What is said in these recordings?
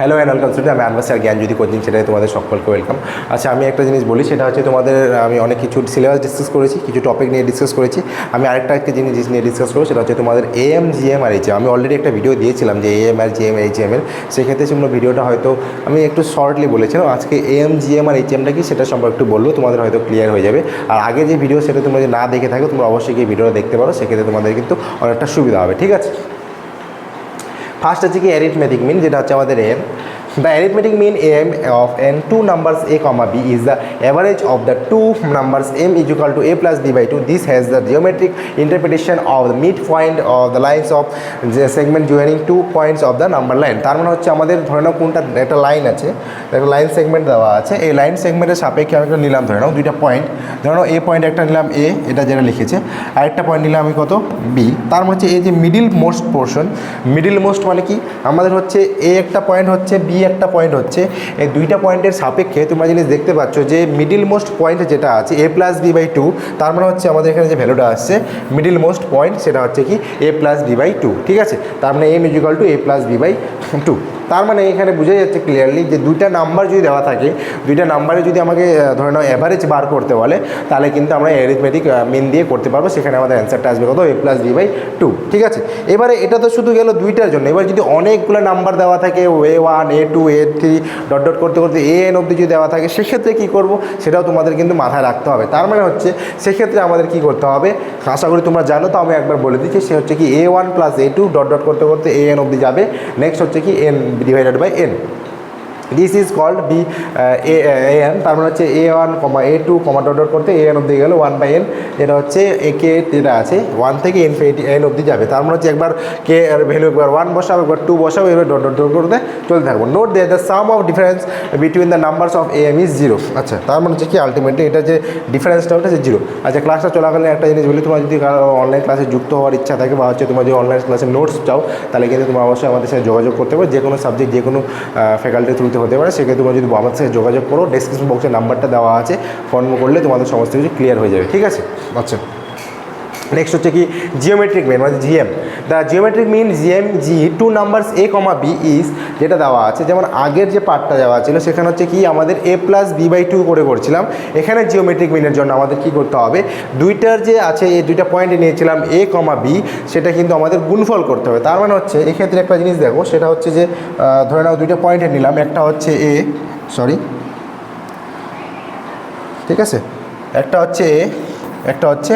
Hello and welcome student আমি আনভার জ্ঞান যদি কোচিং সেটাই তোমাদের সকলকে ওয়েলকাম আচ্ছা আমি একটা জিনিস বলি, সেটা হচ্ছে তোমাদের, আমি অনেক কিছু সিলেবাস ডিসকাস করেছি, কিছু টপিক নিয়ে ডিসকাস করেছি। আমি আরেকটা একটা জিনিস নিয়ে ডিসকাস করব, সেটা হচ্ছে তোমাদের এএম জিএম আর এইচএম আমি অলরেডি একটা ভিডিও দিয়েছিলাম যে এএম আর জিএম এইচএম এর। সেক্ষেত্রে তোমরা ভিডিওটা হয়তো, আমি একটু শর্টলি বলেছিলাম, আজকে এএম জিএম আর এইচএমটা কি, সেটা সম্পর্কে একটু বলব, তোমাদের হয়তো ক্লিয়ার হয়ে যাবে। আর আগে যে ভিডিও সেটা তোমরা যদি না দেখে থাকো, তোমরা অবশ্যই গিয়ে ভিডিওটা দেখতে পারো, সেক্ষেত্রে তোমাদের কিন্তু অনেকটা সুবিধা হবে, ঠিক আছে? ফার্স্ট হচ্ছে কি অ্যারিথমেটিক মিন যেটা হচ্ছে আমাদের M arithmetic mean M of N two numbers A comma B is the average of the two numbers M is equal to A plus B by two this has the geometric interpretation of the mid point of the lines of যে segment joining two points of the number line তার মানে হচ্ছে আমাদের ধরে নাও কোনটা, একটা line আছে, একটা লাইন সেগমেন্ট দেওয়া আছে। এই লাইন সেগমেন্টের সাপেক্ষে আমি একটা নিলাম, ধরে নাও দুইটা পয়েন্ট ধরে নাও এ পয়েন্ট একটা নিলাম, এ, এটা যেটা লিখেছে। আরেকটা পয়েন্ট নিলাম আমি কত? বি তার মানে হচ্ছে এই যে middle most portion middle most মানে কি? আমাদের হচ্ছে এ একটা পয়েন্ট হচ্ছে বি একটা পয়েন্ট হচ্ছে, এই দুইটা পয়েন্টের সাপেক্ষে তোমরা জিনিস দেখতে পাচ্ছ যে মিডিল মোস্ট পয়েন্ট যেটা আছে a plus b by two তার মানে হচ্ছে আমাদের এখানে যে ভ্যালুটা আসছে মিডিল মোস্ট পয়েন্ট সেটা হচ্ছে কি a plus b by two ঠিক আছে? তার মানে M is equal to a plus b by two তার মানে এখানে বোঝা যাচ্ছে ক্লিয়ারলি যে দুইটা নাম্বার যদি দেওয়া থাকে, দুইটা নাম্বারে যদি আমাকে ধরে নাও অ্যাভারেজ বার করতে বলে, তাহলে কিন্তু আমরা অ্যারিথমেটিক মিন দিয়ে করতে পারব, সেখানে আমাদের অ্যান্সারটা আসবে কত? A plus b by two ঠিক আছে? এবারে এটা তো শুধু গেল দুইটার জন্য, এবার যদি অনেকগুলো নাম্বার দেওয়া থাকে a one a two a three dot dot করতে করতে এ এন অবধি যদি দেওয়া থাকে, সেক্ষেত্রে কী করব? সেটাও তোমাদের কিন্তু মাথায় রাখতে হবে। তার মানে হচ্ছে, সেক্ষেত্রে আমাদের কি করতে হবে? আশা করি তোমরা জানো তো আমি একবার বলে দিচ্ছি, সে হচ্ছে কি a one plus a two dot dot করতে করতে এ এন অবধি যাবে। নেক্সট হচ্ছে কি n divided by n this is called b a n তার মানে হচ্ছে a one comma a two comma dot dot করতে এ এন অব্দি গেল ওয়ান বাই এন যেটা হচ্ছে এ কে যেটা আছে ওয়ান থেকে এন এন অব্দি যাবে। তার মানে হচ্ছে একবার কে এর ভ্যালু একবার ওয়ান বসাবো একবার টু বসাবো এবার ডট ডট ডট করতে চলতে থাকব। Note the the sum of difference between the numbers of A M is zero আচ্ছা তার মানে হচ্ছে কি আলটিমেটলি এটা যে ডিফারেন্সটা ওটা জিরো আচ্ছা ক্লাসটা চলাকালীন একটা জিনিস বলি, তোমার যদি অনলাইন ক্লাসে যুক্ত হওয়ার ইচ্ছা থাকে বা হচ্ছে তোমার যদি অনলাইন ক্লাসে নোটস চাও, তাহলে কিন্তু তোমরা অবশ্যই আমাদের সাথে যোগাযোগ করতে পারো। যে কোনো সাবজেক্ট যে কোনো ফ্যাকাল্টি থ্রুতে হতে পারে, সেক্ষেত্রে তোমরা যদি আমার সাথে যোগাযোগ করো ডেসক্রিপশন বক্সের নাম্বারটা দেওয়া আছে ফোন করলে তোমাদের সমস্ত কিছু ক্লিয়ার হয়ে যাবে, ঠিক আছে? আচ্ছা। নেক্সট হচ্ছে কি জিওমেট্রিক মিন মানে GM the geometric mean GM G two numbers a comma b is যেটা দেওয়া আছে। যেমন আগের যে পার্টটা দেওয়া ছিল, সেখানে হচ্ছে কি আমাদের a plus b by two করে করছিলাম। এখানে জিওমেট্রিক মিনের জন্য আমাদের কি করতে হবে? দুইটার যে আছে, এই দুইটা পয়েন্টে নিয়েছিলাম এ কমা বি সেটা কিন্তু আমাদের গুণফল করতে হবে। তার মানে হচ্ছে, এক্ষেত্রে একটা জিনিস দেখো, সেটা হচ্ছে যে ধরে নাও দুইটা পয়েন্টে নিলাম। একটা হচ্ছে এ সরি ঠিক আছে? একটা হচ্ছে এ একটা হচ্ছে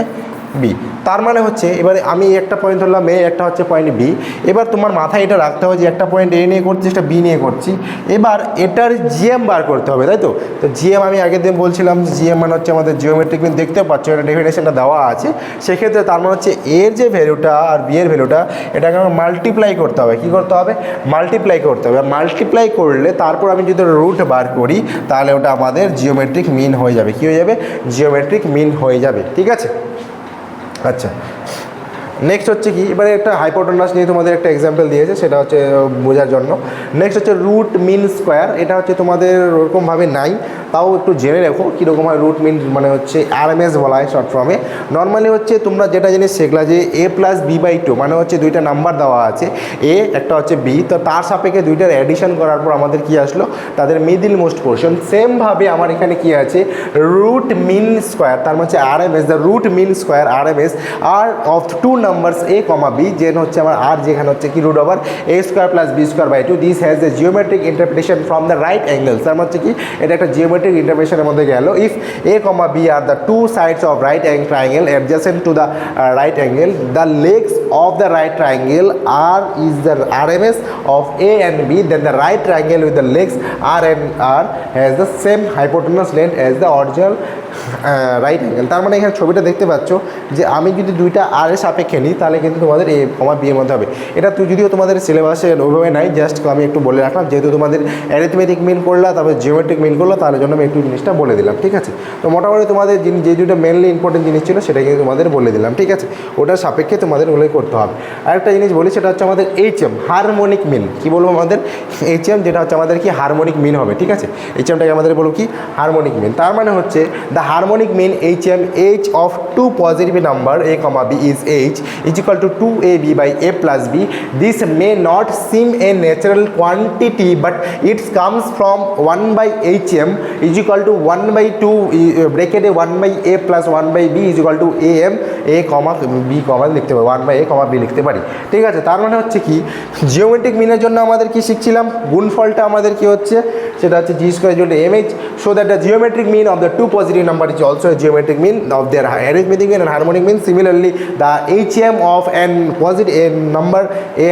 বি তার মানে হচ্ছে, এবারে আমি একটা পয়েন্ট ধরলাম, এ একটা হচ্ছে পয়েন্ট বি এবার তোমার মাথায় এটা রাখতে হবে যে একটা পয়েন্ট এ নিয়ে করছি একটা বি নিয়ে করছি এবার এটার জিএম বার করতে হবে, তাই তো? তো জিএম আমি আগের দিন বলছিলাম জিএম মানে হচ্ছে আমাদের জিওমেট্রিক মিন দেখতে পাচ্ছ, এটা ডেফিনেশনটা দেওয়া আছে। সেক্ষেত্রে তার মানে হচ্ছে এর যে ভ্যালুটা আর বি এর ভ্যালুটা এটাকে আমার মাল্টিপ্লাই করতে হবে। কী করতে হবে? মাল্টিপ্লাই করতে হবে। আর মাল্টিপ্লাই করলে তারপর আমি যদি রুট বার করি, তাহলে ওটা আমাদের জিওমেট্রিক মিন হয়ে যাবে। কী হয়ে যাবে? জিওমেট্রিক মিন হয়ে যাবে। ঠিক আছে? আচ্ছা নেক্সট হচ্ছে কি? এবারে একটা হাইপোটোনাস নিয়ে তোমাদের একটা এক্সাম্পল দিয়েছে, সেটা হচ্ছে বোঝার জন্য। নেক্সট হচ্ছে রুট মিন স্কোয়ার এটা হচ্ছে তোমাদের ওরকমভাবে নাই, তাও একটু জেনে রেখো কীরকম হয় রুট মিন মানে হচ্ছে আরএমএস বলা হয় শর্ট ফর্মে নর্মালি হচ্ছে তোমরা যেটা জিনিস শেখলা যে a plus b by two মানে হচ্ছে দুইটা নাম্বার দেওয়া আছে এ একটা হচ্ছে বি তো তার সাপেক্ষে দুইটার অ্যাডিশন করার পর আমাদের কি আসলো? তাদের মিডিল মোস্ট পোর্শন সেমভাবে আমার এখানে কি আছে? রুট মিন স্কোয়ার তার মানে হচ্ছে R M S the root mean square R M S R of two numbers a comma b যেন হচ্ছে আমার আর যেখানে হচ্ছে কি root over a square plus b square by two this has a geometric interpretation from the right angle তার হচ্ছে কি, এটা একটা জিওমেট্রিক ইন্টারপ্রিটেশনের মধ্যে গেল। If a comma b are the two sides of right triangle adjacent to the right angle the legs of the right triangle R is the RMS of A and B, then the right triangle with the legs R and R has the same hypotenuse length as the original right angle তার মানে এখানে ছবিটা দেখতে পাচ্ছ যে আমি যদি দুইটা আর এর সাপেক্ষে নিই, তাহলে কিন্তু তোমাদের এ কমা বি এর মধ্যে হবে। এটা তুই যদিও তোমাদের সিলেবাসে ওইভাবে নাই জাস্ট আমি একটু বলে রাখলাম। যেহেতু তোমাদের অ্যারিথমেটিক মিন করলা, তারপরে জিওমেট্রিক মিন করল, তার জন্য আমি একটু জিনিসটা বলে দিলাম, ঠিক আছে? তো মোটামুটি তোমাদের যে দুটো মেনলি ইম্পর্টেন্ট জিনিস ছিল, সেটা কিন্তু তোমাদের বলে দিলাম, ঠিক আছে? ওটার সাপেক্ষে তোমাদের ওগুলোই করতে হবে। আরেকটা জিনিস বলি, সেটা হচ্ছে আমাদের এইচ এম হারমোনিক মিন কী বলব আমাদের? এইচ এম যেটা হচ্ছে আমাদের কি হারমোনিক মিন হবে, ঠিক আছে? এইচ এমটাকে আমাদের বলব কি? হারমোনিক মিন তার মানে হচ্ছে the harmonic mean H M H of two positive number a comma b is H is equal to 2ab by a plus b this may not seem a natural quantity but it comes from 1 by hm is equal to 1 by 2 uh, bracket a 1 by a plus 1 by b is equal to am a comma b comma লিখতে পারি 1 by a comma b লিখতে পারি ঠিক আছে তার মানে হচ্ছে কি জিওমেট্রিক মিনের জন্য আমাদের কি শিখছিলাম গুণফলটা আমাদের কি হচ্ছে সেটা হচ্ছে G square equal to M H so that the geometric mean of the two positive number is also a geometric mean of their arithmetic mean and harmonic mean. Similarly, the hm of n positive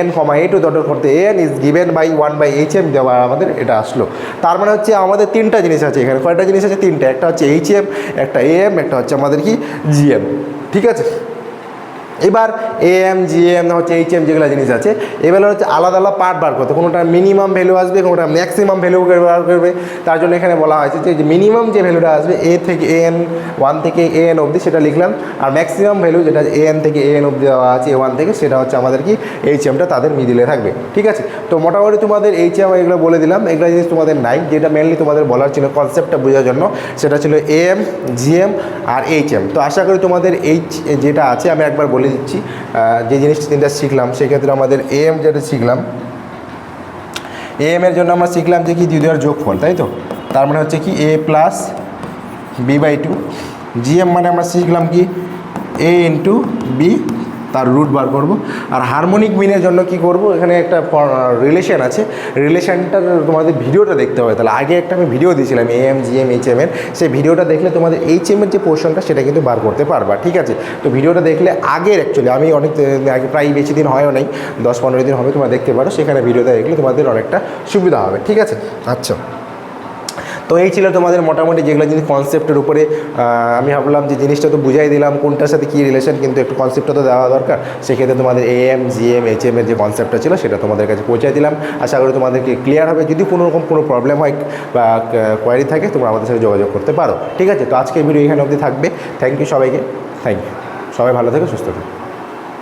n comma a to the dot করতে n is given by 1 by hm দেওয়া আমাদের এটা আসলো। তার মানে হচ্ছে আমাদের তিনটা জিনিস আছে এখানে। কয়টা জিনিস আছে? তিনটা। একটা হচ্ছে hm একটা এ এম একটা হচ্ছে আমাদের কি? Gm ঠিক আছে? এবার এএম জিএম হচ্ছে এইচ এম যেগুলো জিনিস আছে এগুলো হচ্ছে আলাদা আলাদা পার্ট বার করতে কোনোটা মিনিমাম ভ্যালু আসবে, কোনোটা ম্যাক্সিমাম ভ্যালু বার করবে। তার জন্য এখানে বলা হয়েছে যে মিনিমাম যে ভ্যালুটা আসবে এ থেকে এ এন ওয়ান থেকে এ এন অবধি সেটা লিখলাম। আর ম্যাক্সিমাম ভ্যালু যেটা এ এন থেকে এ এন অবধি দেওয়া আছে এ ওয়ান থেকে, সেটা হচ্ছে আমাদের কি এইচ এমটা তাদের মিডিলে থাকবে। ঠিক আছে? তো মোটামুটি তোমাদের এইচ এম এগুলো বলে দিলাম। এগুলো জিনিস তোমাদের নাই, যেটা মেনলি তোমাদের বলার ছিল কনসেপ্টটা বোঝার জন্য, সেটা ছিল এ এম জি এম আর এইচ এম তো আশা করি তোমাদের এইচ যেটা আছে, আমি একবার বলে দিচ্ছি। যে জিনিসটা তিনটা শিখলাম, সেক্ষেত্রে আমাদের এ এম যেটা শিখলাম এ এম এর জন্য আমরা শিখলাম যে কি দুই দুয়ার যোগফল, তাই তো? তার মানে হচ্ছে কি a plus b by two G M মানে আমরা শিখলাম কি এ ইন্টু বি তার রুট বার করব। আর হারমোনিক মিনের জন্য কি করব? এখানে একটা রিলেশন আছে। রিলেশনটার তোমাদের ভিডিওটা দেখতে হবে। তাহলে আগে একটা আমি ভিডিও দিয়েছিলাম A M G M H M এর। সেই ভিডিওটা দেখলে তোমাদের এইচ এম এর যে পোর্শনটা সেটা কিন্তু বার করতে পারবা, ঠিক আছে? তো ভিডিওটা দেখলে আগের অ্যাকচুয়ালি আমি অনেক, আগে প্রায় বেশি দিন হয়ও নাই, দশ পনেরো দিন হবে তোমরা দেখতে পারো। সেখানে ভিডিওটা দেখলে তোমাদের অনেকটা সুবিধা হবে, ঠিক আছে? আচ্ছা। তো এই ছিল তোমাদের মোটামুটি যেগুলো জিনিস কনসেপ্টের উপরে আমি ভাবলাম যে জিনিসটা তো বুঝাই দিলাম কোনটার সাথে কী রিলেশন কিন্তু একটু কনসেপ্টটা তো দেওয়া দরকার। সেক্ষেত্রে তোমাদের A M G M H M এর যে কনসেপ্টটা ছিল সেটা তোমাদের কাছে পৌঁছে দিলাম। আশা করি তোমাদেরকে ক্লিয়ার হবে। যদি কোনো রকম কোনো প্রবলেম হয় বা কোয়ারি থাকে, তোমরা আমাদের সাথে যোগাযোগ করতে পারো। ঠিক আছে? তো আজকের ভিডিও এখানে অবধি থাকবে। থ্যাংক ইউ সবাইকে। থ্যাংক ইউ সবাই ভালো থেকো, সুস্থ থেকো।